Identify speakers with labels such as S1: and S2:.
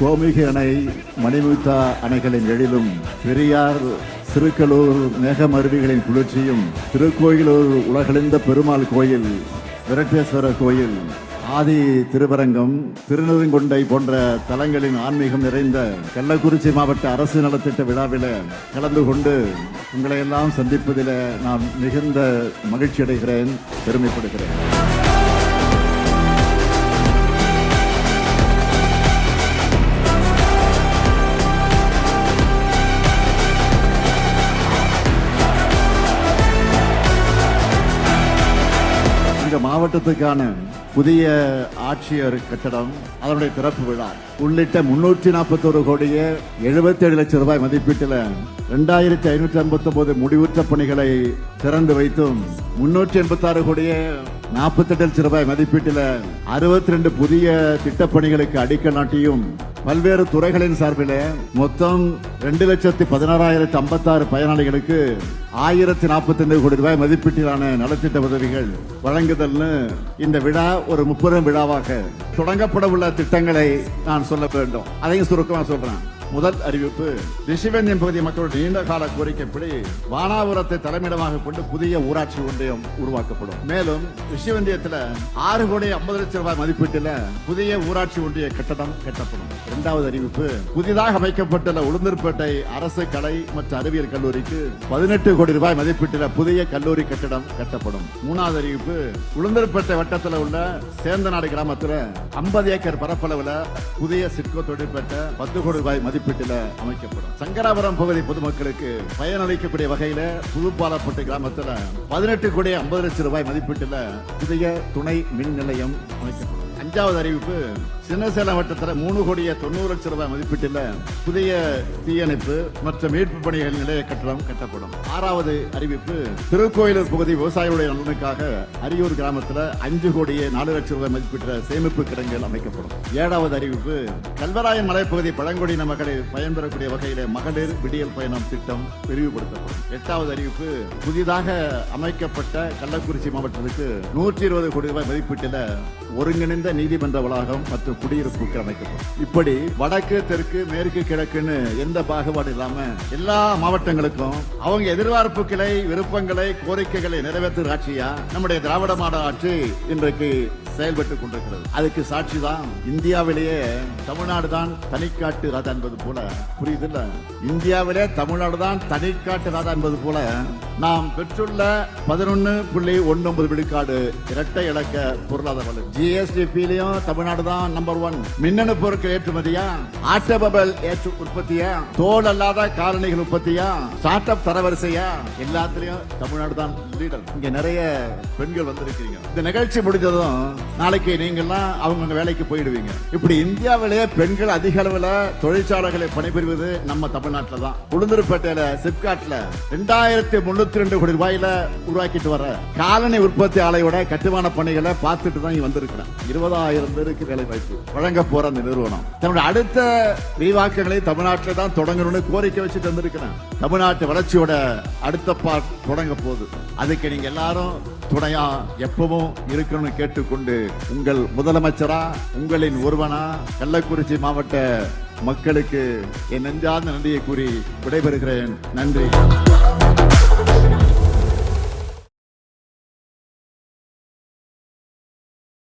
S1: கோமிகை அணை மணிமுத்தா அணைகளின் எழிலும் பெரியார் சிறுக்கலூர் மேகமருவிகளின் குளிர்ச்சியும் திருக்கோயிலூர் உலகளந்த பெருமாள் கோயில் விரட்டேஸ்வரர் கோயில் ஆதி திருவரங்கம் திருநெருங்கொண்டை போன்ற தலங்களின் ஆன்மீகம் நிறைந்த கள்ளக்குறிச்சி மாவட்ட அரசு நலத்திட்ட விழாவில் கலந்து கொண்டு உங்களை எல்லாம் சந்திப்பதில் நான் மிகுந்த மகிழ்ச்சி அடைகிறேன் பெருமைப்படுகிறேன். இந்த மாவட்டத்துக்கான புதிய ஆட்சியர் கட்டடம் அதனுடைய திறப்பு விழா. உள்ளிட்ட முன்னூற்றி நாற்பத்தோரு கோடியே எழுபத்தி ஏழு லட்சம் ரூபாய் மதிப்பீட்டில் ரெண்டாயிரத்தி ஐநூற்றி ஐம்பத்தொம்போது முடிவுற்ற பணிகளை திறந்து வைத்தும் முன்னூற்றி எண்பத்தாறு கோடியே நாற்பத்தெட்டு லட்சம் ரூபாய் மதிப்பீட்டில் அறுபத்தி ரெண்டு புதிய திட்டப்பணிகளுக்கு அடிக்கல் நாட்டியும் பல்வேறு துறைகளின் சார்பில் மொத்தம் ரெண்டு லட்சத்தி பதினாறாயிரத்தி ஐம்பத்தாறு பயனாளிகளுக்கு ஆயிரத்தி நாற்பத்தி கோடி ரூபாய் மதிப்பீட்டிலான நலத்திட்ட உதவிகள் வழங்குதல்னு இந்த விழா ஒரு முப்பெரும் விழாவாக தொடங்கப்பட உள்ள திட்டங்களை நான் சொல்ல வேண்டும். அதையும் சுருக்கமாக சொல்றேன். முதல் அறிவிப்பு. ரிஷிவந்தியம் பகுதி மக்களுடைய நீண்ட கால கோரிக்கைப்படி வானாபுரத்தை தலைமையிடமாக கொண்டு புதிய ஊராட்சி ஒன்றியம் உருவாக்கப்படும். மேலும் ரிஷிவந்தியத்தில் ஆறு கோடி ஐம்பது லட்சம் ரூபாய் மதிப்பீட்டில் புதிய ஊராட்சி ஒன்றிய கட்டடம் கட்டப்படும். இரண்டாவது அறிவிப்பு புதிதாக அமைக்கப்பட்டுள்ள உளுந்தூர்பேட்டை அரசு கலை மற்றும் அறிவியல் கல்லூரிக்கு பதினெட்டு கோடி ரூபாய் மதிப்பீட்டில் புதிய கல்லூரி கட்டடம் கட்டப்படும். மூணாவது அறிவிப்பு உளுந்தூர்பேட்டை வட்டத்தில் உள்ள சேந்தநாடு கிராமத்தில் ஐம்பது ஏக்கர் பரப்பளவில் புதிய சிட்கோ தொழிற்பேட்டை பத்து கோடி ரூபாய் மதிப்பு மதிப்பீட்டில் அமைக்கப்படும். சங்கராபுரம் பகுதி பொதுமக்களுக்கு பயனளிக்கக்கூடிய வகையில புதுப்பாலப்பட்டு கிராமத்தில் பதினெட்டு கோடி ஐம்பது லட்சம் ரூபாய் மதிப்பீட்டில் புதிய துணை மின் நிலையம் அமைக்கப்படும். அஞ்சாவது அறிவிப்பு சின்னசேலம் வட்டத்தில் மூணு கோடியே தொண்ணூறு லட்சம் ரூபாய் மதிப்பீட்டில் புதிய தீயணைப்பு மற்றும் மீட்பு பணிகள் நிலைய கட்டடம் கட்டப்படும். ஆறாவது அறிவிப்பு திருக்கோயிலூர் பகுதி விவசாயிகளுடைய நலனுக்காக அரியூர் கிராமத்தில் அஞ்சு கோடியே நாலு லட்சம் ரூபாய் மதிப்பீட்டில் சேமிப்பு கிடங்குகள் அமைக்கப்படும். ஏழாவது அறிவிப்பு கல்வராயன் மலைப்பகுதி பழங்குடியின மகளிர் பயன்பெறக்கூடிய வகையிலே மகளிர் விடியல் பயணம் திட்டம் விரிவுபடுத்தப்படும். எட்டாவது அறிவிப்பு புதிதாக அமைக்கப்பட்ட கள்ளக்குறிச்சி மாவட்டத்துக்கு நூற்றி இருபது கோடி ரூபாய் மதிப்பீட்டில் ஒருங்கிணைந்த நீதிமன்ற வளாகம் மற்றும் குடியிருப்பு அமைக்கப்படும். இப்படி வடக்கு தெற்கு மேற்கு கிழக்குன்னு எந்த பாகுபாடு இல்லாம எல்லா மாவட்டங்களுக்கும் அவங்க எதிர்பார்ப்புகளை விருப்பங்களை கோரிக்கைகளை நிறைவேற்றுற ஆட்சியா நம்முடைய திராவிட மாடல் ஆட்சி இன்றைக்கு செயல்பட்டுக் கொண்டிருக்கிறது. அதுக்கு சாட்சி தான் இந்தியாவிலேயே தமிழ்நாடு தான் தனிக்காட்டு ராஜா என்பது போல. புரியுது இல்ல? இந்தியாவிலே தமிழ்நாடு தான் தனிக்காட்டு ராஜா என்பது போல நாம் பெற்றுள்ள பதினொன்னு புள்ளி ஒன்பது விழுக்காடு இரட்டை இலக்க பொருளாதார வளர்ச்சி. ஜிஎஸ்டிபிலையும் தமிழ்நாடு தான் நம்பர் ஒன் மின்னணு பொருட்கள் ஏற்றுமதியா? ஆட்டோமொபைல் ஏற்று உற்பத்தியா? தோல் அல்லாத காலணிகள் உற்பத்தியா? Start up தரவரிசையா? எல்லாத்துலயும் தமிழ்நாடு தான் லீடர் இங்க நிறைய பெண்கள் வந்திருக்கீங்க இந்த நிகழ்ச்சி முடிஞ்சதும் நாளைக்கு நீங்கெல்லாம் அவங்க வேலைக்கு போயிடுவீங்க. இப்படி இந்தியாவிலேயே பெண்கள் அதிக அளவில் தொழிற்சாலைகளை பணிபுரிவது நம்ம தமிழ்நாட்டில் தான். உளுந்தூர்பேட்டையில சிப்காட்ல ரெண்டாயிரத்தி முன்னூத்தி ரெண்டு கோடி ரூபாயில உருவாக்கிட்டு வர காலனி உற்பத்தி ஆலையோட கட்டுமான பணிகளை பார்த்துட்டு தான் வந்திருக்கிறேன். இருபதாயிரம் பேருக்கு வேலை வாய்ப்பு. வழங்க போற அந்த நிறுவனம். தன்னுடைய அடுத்த விரிவாக்கங்களை தமிழ்நாட்டில் தான் தொடங்கணும்னு கோரிக்கை வச்சு தந்திருக்கிறேன் தமிழ்நாட்டு வளர்ச்சியோட அடுத்த பார்ட் தொடங்க போகுது. அதுக்கு நீங்க எல்லாரும் துணையா எப்பவும் இருக்கணும்னு கேட்டுக்கொண்டு உங்கள் முதலமைச்சரா உங்களின் ஒருவனா கள்ளக்குறிச்சி மாவட்ட மக்களுக்கு என் நெஞ்சார்ந்த நன்றியை கூறி விடைபெறுகிறேன். நன்றி.